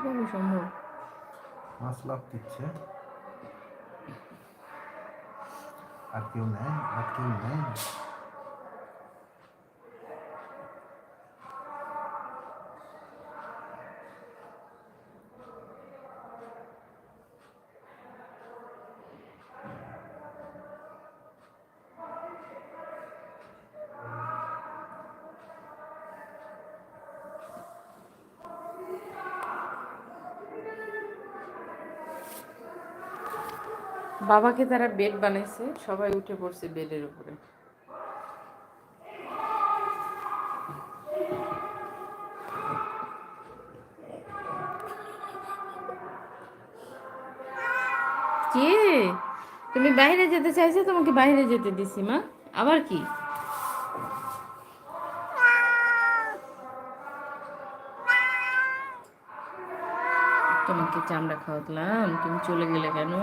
কীভাবে সম্ভব? মাছ লাভ দিচ্ছে। আর কেউ নেয় আর কেউ নেয় বাবাকে তারা বেড বানাইছে, সবাই উঠে পড়ছে বেডের উপরে। কে? তুমি বাইরে যেতে চাইছো, তোমাকে বাইরে যেতে দিছি, মা। আবার কি? তোমাকে চামড়া খাওয়াতলাম তুমি চলে গেলে কেন?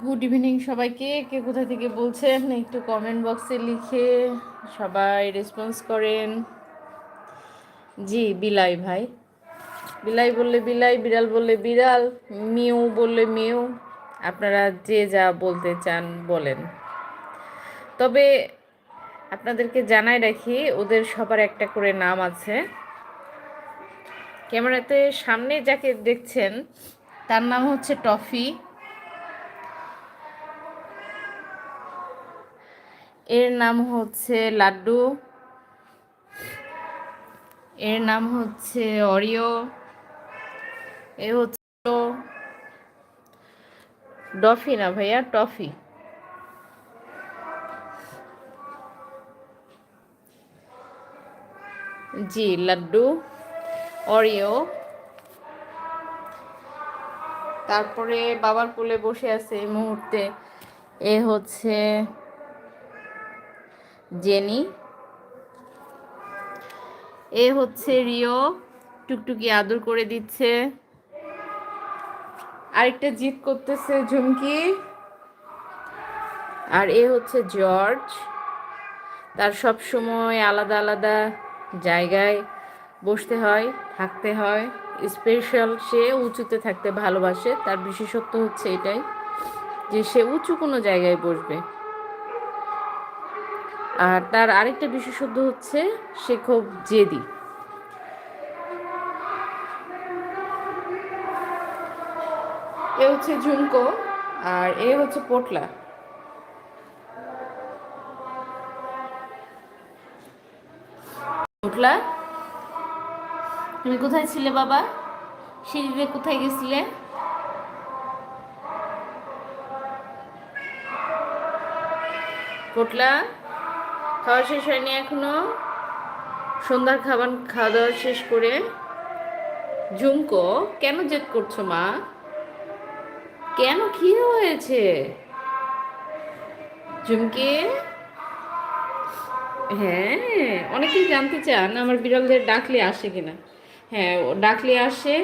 গুড ইভিনিং সবাইকে। কে কোথা থেকে বলছেন? একটু কমেন্ট বক্সে লিখে সবাই রেসপন্স করেন। জি, বিলাই ভাই। বিলাই বললে বিলাই, বিড়াল বললে বিড়াল, মিউ বললে মিউ। আপনারা যে যা বলতে চান বলেন। তবে আপনাদেরকে জানাই রাখি, ওদের সবার একটা করে নাম আছে। ক্যামেরাতে সামনে যাকে দেখছেন, তার নাম হচ্ছে টফি। এর নাম হচ্ছে লাড্ডু। এর নাম হচ্ছে অরিও। এ হচ্ছে ডফি না ভাইয়া, টফি। জি, লাড্ডু, অরিও। তারপরে বাবার কোলে বসে আছে এই মুহূর্তে। এ হচ্ছে জেনি। এ হচ্ছে রিও, টুকটুকি আদর করে দিচ্ছে। আরেকটা জিত করতেছে ঝুমকি। আর এ হচ্ছে জর্জ। তার সব সময় আলাদা আলাদা জায়গায় বসতে হয়, থাকতে হয়। স্পেশাল সে উঁচুতে থাকতে ভালোবাসে। তার বিশেষত্ব হচ্ছে এটাই যে সে উঁচু কোনো জায়গায় বসবে। আর তার আরেকটা বিশেষত্ব হচ্ছে সে খুব জেদি। এ হচ্ছে ঝুমকো আর এ হচ্ছে পোটলা। পোটলা, তুমি কোথায় ছিলে বাবা? সিঁড়িতে কোথায় গেছিলে? পোটলা? খাওয়া শেষ হয়নি এখনও। সন্ধ্যার খাবার, খাওয়া দাওয়া শেষ করে। ঝুমকো, কেন জেদ করছ মা? কেন কি হয়েছে? ঝুমকি? হ্যাঁ অনেকেই জানতে চান আমার বিড়ালদের ডাকলে আসে কিনা। হ্যাঁ ডাকলে আসে।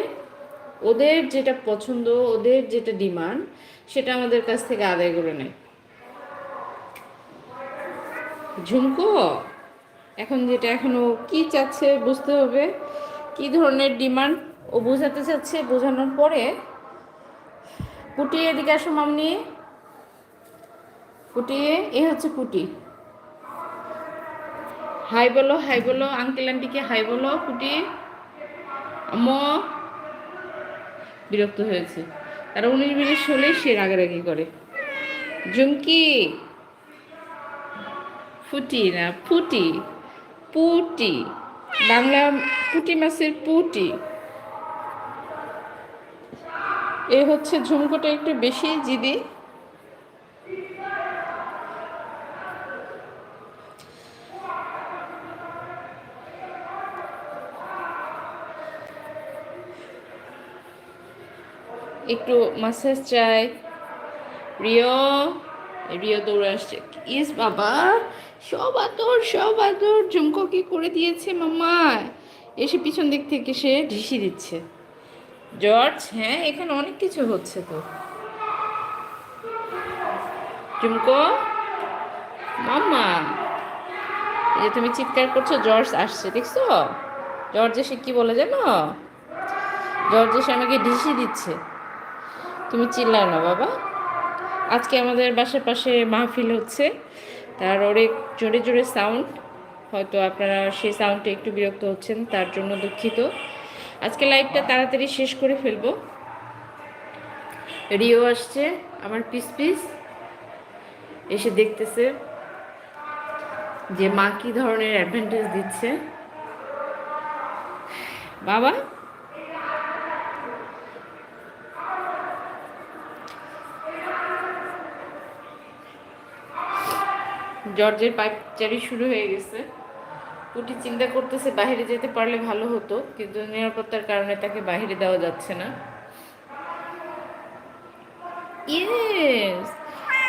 ওদের যেটা পছন্দ, ওদের যেটা ডিমান্ড, সেটা আমাদের কাছ থেকে আদায় করে নেয়। ঝুমকো? এখন যেটা এখনও কি চাচ্ছে বুঝতে হবে। কি ধরনের ডিমান্ড? ও বোঝাতে চাচ্ছে বোঝানোর পরে। পুটি এদিকে আসো মামনি। পুটি এ হচ্ছে পুটি হাই বলো হাই বলো, আঙ্কেল আন্টিকে হাই বলো পুটি আম্মু। বিরক্ত হয়েছে। তারা উনিশ বিশ হলেই সে রাগারাগি করে। জুমকি ফুটি না ফুটি পুটি। বাংলা পুটি মাছের পুটি। এ হচ্ছে ঝুমকোটা একটু বেশি জিদি। একটু মাসাজ চাই। রিও রিও দৌড়ে আসছে। ইস বাবা, সব আদর সব আদর ঝুমকো কি করে দিয়েছে মামা এসে পিছন দিক থেকে সে ঢিসি দিচ্ছে। জর্জ হ্যাঁ এখানে অনেক কিছু হচ্ছে তো। ঝুমকো, মাম্মা যে তুমি চিৎকার করছ, জর্জ আসছে, দেখছ? জর্জ এসে কি বলে জানো? জর্জ এসে আমাকে ঢিসি দিচ্ছে। তুমি চিল্লাও না বাবা। আজকে আমাদের বাসার পাশে মাহফিল হচ্ছে। তার অনেক জোরে জোরে সাউন্ড হয়তো আপনারা সেই সাউন্ডে একটু বিরক্ত হচ্ছেন, তার জন্য দুঃখিত। আজকে লাইভটা তাড়াতাড়ি শেষ করে ফেলব। রিও আসছে, আমার পিস পিস এসে দেখতেছে যে মা কি ধরনের অ্যাডভান্টেজ দিচ্ছে। বাবা? জর্জের পাইপচারি শুরু হয়ে গেছে। পুটি চিন্তা করতেছে বাইরে যেতে পারলে ভালো হতো, কিন্তু নিরাপত্তার কারণে তাকে বাইরে দেওয়া যাচ্ছে না।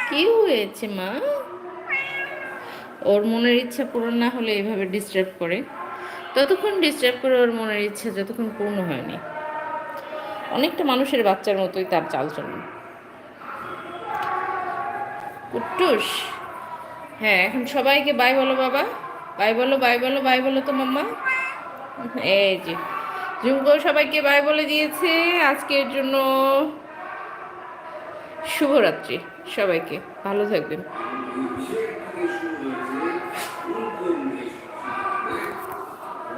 কি হয়েছে মা? ওর মনের ইচ্ছা পূরণ না হলে এইভাবে ডিস্টার্ব করে। ততক্ষণ ডিস্টার্ব করে ওর মনের ইচ্ছা যতক্ষণ পূর্ণ হয়নি। অনেকটা মানুষের বাচ্চার মতোই তার চালচলন। কুট্টুস হ্যাঁ এখন সবাইকে বাই বলো বাবা। বাই বলো বাই বলো বাই বলো তো মাম্মা। এই যে ঝুমকো সবাইকে বাই বলে দিয়েছে। আজকের জন্য শুভরাত্রি সবাইকে। ভালো থাকবেন।